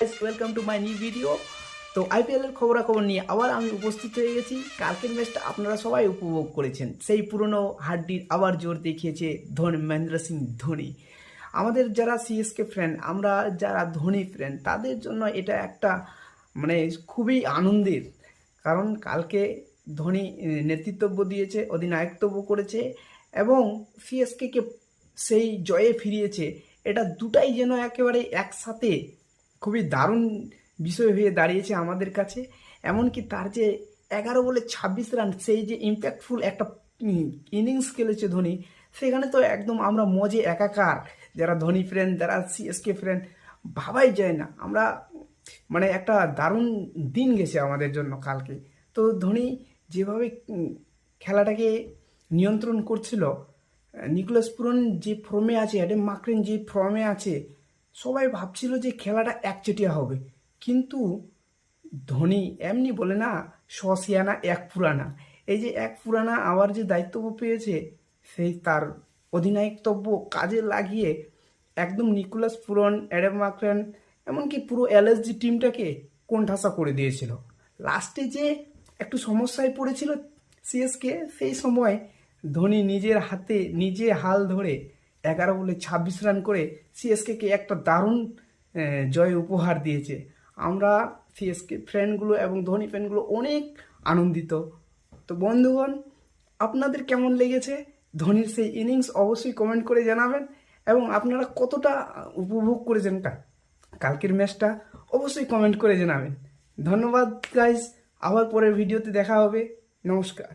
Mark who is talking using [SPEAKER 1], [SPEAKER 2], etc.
[SPEAKER 1] Welcome to my new video তো IPL এর খবরাখবর নিয়ে আবার আমি উপস্থিত হয়ে গেছি। কালকের ম্যাচটা আপনারা সবাই উপভোগ করেছেন। সেই পুরনো হাড্ডির আবার জোর দেখিয়েছে ধোনি মহেন্দ্র সিং ধোনি। আমাদের যারা সিএসকে ফ্রেন্ড আমরা যারা ধোনি ফ্রেন্ড তাদের জন্য এটা একটা মানে খুবই আনন্দের। কারণ কালকে ধোনি নেতৃত্ব দিয়েছে অধিনায়কত্ব করেছে এবং সিএসকে কে সেই জয়ে ফিরিয়েছে। এটা দুটাই যেন একেবারে একসাথে খুবই দারুণ বিষয় হয়ে দাঁড়িয়েছে আমাদের কাছে। এমনকি তার যে এগারো বলে ছাব্বিশ রান, সেই যে ইম্প্যাক্টফুল একটা ইনিংস খেলেছে ধোনি, সেখানে তো একদম আমরা মজে একাকার। যারা ধোনি ফ্রেন্ড যারা সিএসকে ফ্রেন্ড ভাবাই যায় না। আমরা মানে একটা দারুণ দিন গেছে আমাদের জন্য কালকে। তো ধোনি যেভাবে খেলাটাকে নিয়ন্ত্রণ করছিল নিকোলাস পুরন যে ফর্মে আছে, অ্যাডেম মাকরেন যে ফর্মে আছে সবাই ভাবছিল যে খেলাটা একচেটিয়া হবে। কিন্তু ধোনি এমনি বলে, না সসিয়ানা এক পুরানা। এই যে এক পুরানা আবার যে দায়িত্ব পেয়েছে, সেই তার অধিনায়কতব্য কাজে লাগিয়ে একদম নিকোলাস পুরন, অ্যাডাম মাকরেন, এমনকি পুরো এলএসজি টিমটাকে কোণঠাসা করে দিয়েছিল। লাস্টে যে একটু সমস্যায় পড়েছিল সিএসকে সেই সময় ধোনি নিজের হাতে নিজে হাল ধরে এগারো বলে ছাব্বিশ রান করে সিএসকে কে একটা দারুণ জয় উপহার দিয়েছে। আমরা সিএসকে ফ্রেন্ডগুলো এবং ধোনি ফ্যানগুলো অনেক আনন্দিত। তো বন্ধুগণ, আপনাদের কেমন লেগেছে? ধোনির সেই ইনিংস অবশ্যই কমেন্ট করে জানাবেন এবং আপনারা কতটা উপভোগ করেছেন কালকের ম্যাচটা অবশ্যই কমেন্ট করে জানাবেন। ধন্যবাদ গাইজ আবার পরের ভিডিওতে দেখা হবে। নমস্কার।